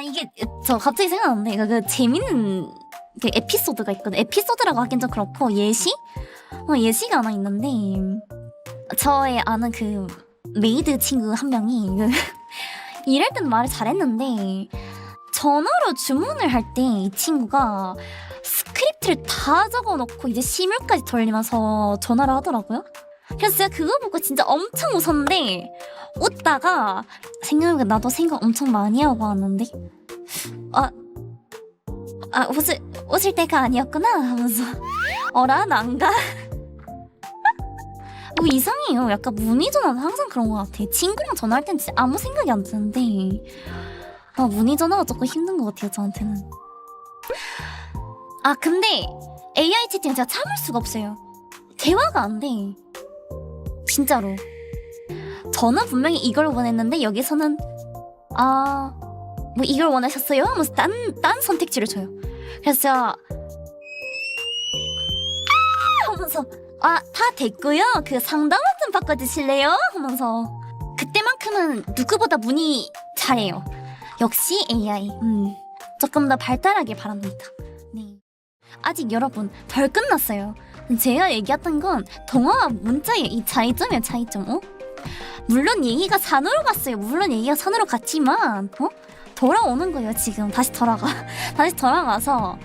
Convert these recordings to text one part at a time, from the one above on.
아 이게 저 갑자기 생각났는데 그, 그 재밌는 그 에피소드가 있거든. 에피소드라고 하긴 좀 그렇고 예시? 어, 예시가 하나 있는데 저의 아는 그 메이드 친구 한 명이 그 일할 때는 말을 잘했는데 전화로 주문을 할 때 이 친구가 스크립트를 다 적어놓고 이제 시물까지 돌리면서 전화를 하더라고요. 그래서 제가 그거 보고 진짜 엄청 웃었는데 웃다가 생각해보니까 나도 생각 엄청 많이 하고 왔는데 아, 아 웃을, 웃을 때가 아니었구나 하면서 어라 난가? 뭐 이상해요. 약간 문의 전화는 항상 그런 것 같아. 친구랑 전화할 땐 진짜 아무 생각이 안 드는데 아 문의 전화가 조금 힘든 것 같아요 저한테는. 아 근데 AI 채팅 제가 참을 수가 없어요. 대화가 안 돼. 진짜로. 저는 분명히 이걸 원했는데 여기서는 아 뭐 이걸 원하셨어요? 하면서 딴, 딴 선택지를 줘요. 그래서 아! 하면서 아 다 됐고요. 그 상담원 좀 바꿔주실래요? 하면서 그때만큼은 누구보다 문이 잘해요. 역시 AI. 음 조금 더 발달하길 바랍니다. 네. 아직 여러분 덜 끝났어요. 제가 얘기했던 건 동화와 문자의 이 차이점이에요 차이점. 어? 물론 얘기가 산으로 갔어요. 물론 얘기가 산으로 갔지만 어? 돌아오는 거예요 지금 다시 돌아가 다시 돌아가서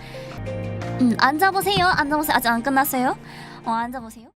음 앉아보세요 앉아보세요 아직 안 끝났어요 어 앉아보세요